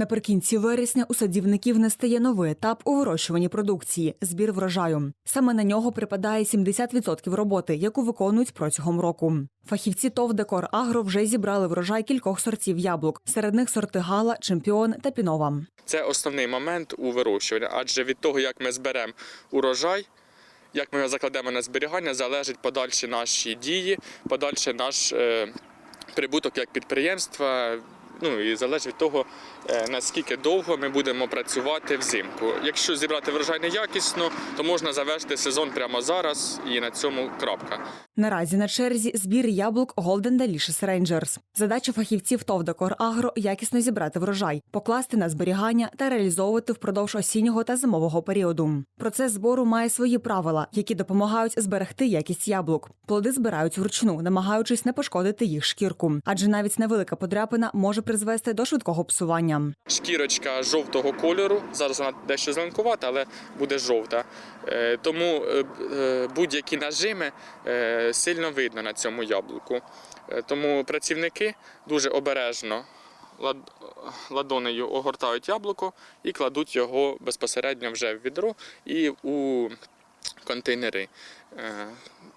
Наприкінці вересня у садівників настає новий етап у вирощуванні продукції збір врожаю. Саме на нього припадає 70% роботи, яку виконують протягом року. Фахівці ТОВ «Декор Агро вже зібрали врожай кількох сортів яблук. Серед них сорти Гала, Чемпіон та Пінова. Це основний момент у вирощуванні, адже від того, як ми зберемо урожай, як ми його закладемо на зберігання, залежить подальші наші дії, подальший наш е, прибуток як підприємства. Ну і залежить від того, е, наскільки довго ми будемо працювати взимку. Якщо зібрати врожай неякісно, то можна завершити сезон прямо зараз і на цьому крапка. Наразі на черзі збір яблук Golden Delicious Rangers. Задача фахівців ТОВ «Декор Агро якісно зібрати врожай, покласти на зберігання та реалізовувати впродовж осіннього та зимового періоду. Процес збору має свої правила, які допомагають зберегти якість яблук. Плоди збирають вручну, намагаючись не пошкодити їх шкірку, адже навіть невелика подряпина може призвести до швидкого псування. Шкірочка жовтого кольору. Зараз вона дещо зеленкувата, але буде жовта. Е, Тому е, е, будь-які нажими сильно видно на цьому яблуку. Тому працівники дуже обережно ладонею огортають яблуко і кладуть його безпосередньо вже в відро і у контейнери. Е,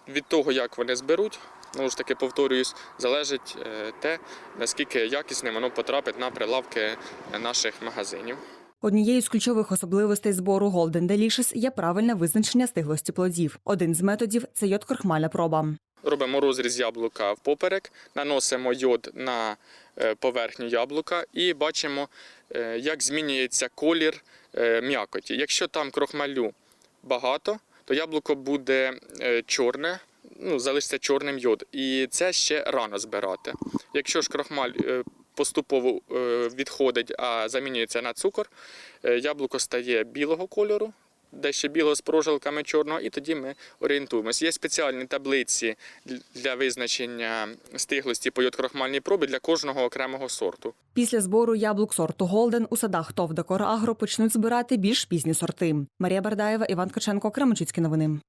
Від того, як вони зберуть, знову ж таки повторююсь, залежить е, те, наскільки якісним воно потрапить на прилавки наших магазинів. Однією з ключових особливостей збору Golden Delicious є правильне визначення стиглості плодів. Один з методів це йод-крохмальна проба. Робимо розріз яблука впоперек, наносимо йод на е, поверхню яблука і бачимо, як змінюється колір м'якоті. Якщо там крохмалю багато, то яблуко буде е, чорне, ну, залишиться чорним йод. І це ще рано збирати. Якщо ж крохмаль е, поступово е, відходить, а замінюється на цукор, яблуко стає білого кольору, дещо білого з прожилками чорного, і тоді ми орієнтуємося. Є спеціальні таблиці для визначення стиглості по йодкрохмальній пробі для кожного окремого сорту. Після збору яблук сорту Голден у садах ТОВ «Декор Агро почнуть збирати більш пізні сорти. Марія Бардаєва, Іван Каченко, Кременчуцькі новини.